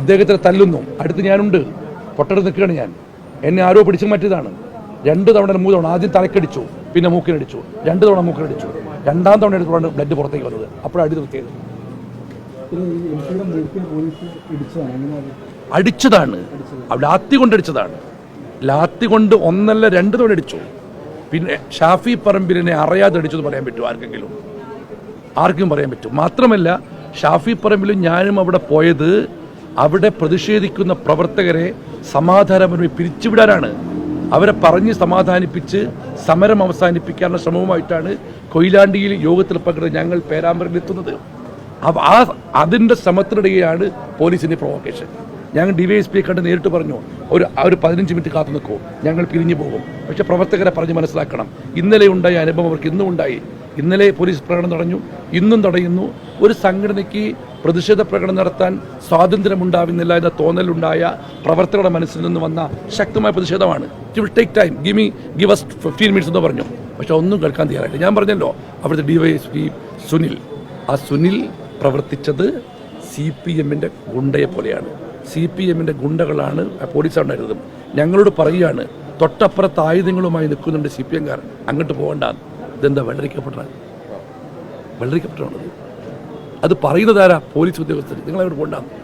ഇദ്ദേഹത്തെ തല്ലുന്നു. അടുത്ത് ഞാനുണ്ട്. പൊട്ടടുത്ത് നിൽക്കുകയാണ് ഞാൻ. എന്നെ ആരോ പിടിച്ചു മാറ്റിയതാണ്. രണ്ട് തവണ മൂന്ന് തവണ. ആദ്യം തലക്കടിച്ചു പിന്നെ മൂക്കിനടിച്ചു രണ്ട് തവണ മൂക്കിനടിച്ചു രണ്ടാം തവണ എടുത്തുകൊണ്ട് ബ്ലഡ് പുറത്തേക്ക് വന്നത്. അപ്പോഴാണ് അടി നിർത്തിയത്. അടിച്ചതാണ്. ലാത്തി കൊണ്ടടിച്ചതാണ് ലാത്തി കൊണ്ട് ഒന്നല്ല രണ്ട് തവണ അടിച്ചു. പിന്നെ ഷാഫി പറമ്പിലിനെ അറിയാതെ അടിച്ചു എന്ന് പറയാൻ പറ്റുമോ ആർക്കെങ്കിലും? ആർക്കും പറയാൻ പറ്റും. മാത്രമല്ല ഷാഫി പറമ്പിലും ഞാനും അവിടെ പോയത് അവിടെ പ്രതിഷേധിക്കുന്ന പ്രവർത്തകരെ സമാധാനപരമായി പിരിച്ചുവിടാനാണ്. അവരെ പറഞ്ഞ് സമാധാനിപ്പിച്ച് സമരം അവസാനിപ്പിക്കാനുള്ള ശ്രമവുമായിട്ടാണ് കൊയിലാണ്ടിയിൽ യോഗത്തിൽ പങ്കെടുത്ത് ഞങ്ങൾ പേരാമ്പ്രയിൽ എത്തുന്നത് ആ അതിന്റെ ശ്രമത്തിനിടെയാണ് പോലീസിന്റെ പ്രൊവോക്കേഷൻ. ഞങ്ങൾ ഡിവൈഎസ്പിയെ കണ്ട് നേരിട്ട് പറഞ്ഞു ഒരു ഒരു പതിനഞ്ച് മിനിറ്റ് കാത്തു നിൽക്കൂ ഞങ്ങൾ പിരിഞ്ഞു പോകും. പക്ഷേ പ്രവർത്തകരെ പറഞ്ഞ് മനസ്സിലാക്കണം ഇന്നലെ ഉണ്ടായ അനുഭവം അവർക്ക് ഇന്നും ഉണ്ടായി. ഇന്നലെ പോലീസ് പ്രകടനം തടഞ്ഞു ഇന്നും തടയുന്നു. ഒരു സംഘടനയ്ക്ക് പ്രതിഷേധ പ്രകടനം നടത്താൻ സ്വാതന്ത്ര്യമുണ്ടാവുന്നില്ല എന്ന തോന്നലുണ്ടായ പ്രവർത്തകരുടെ മനസ്സിൽ നിന്ന് വന്ന ശക്തമായ പ്രതിഷേധമാണ്. It will take time give me give us fifteen minutes എന്ന് പറഞ്ഞു. പക്ഷെ ഒന്നും കേൾക്കാൻ തയ്യാറായില്ല. ഞാൻ പറഞ്ഞല്ലോ അവിടുത്തെ D Y S P Sunil. ആ സുനിൽ പ്രവർത്തിച്ചത് സി പി എമ്മിന്റെ ഗുണ്ടയെ പോലെയാണ്. സി പി എമ്മിന്റെ ഗുണ്ടകളാണ് ആ പോലീസാണ് കരുതും ഞങ്ങളോട് പറയുകയാണ് തൊട്ടപ്പുറത്ത് ആയുധങ്ങളുമായി നിൽക്കുന്നുണ്ട് സി പി എംകാർ അങ്ങോട്ട് പോകണ്ട. ഇതെന്താ വെള്ളരിക്കപ്പെട്ട വെള്ളരിക്കപ്പെട്ടതാണത്? അത് പറയുന്നതാരാ? പോലീസ് ഉദ്യോഗസ്ഥർ നിങ്ങൾ അവിടെ പോകണ്ട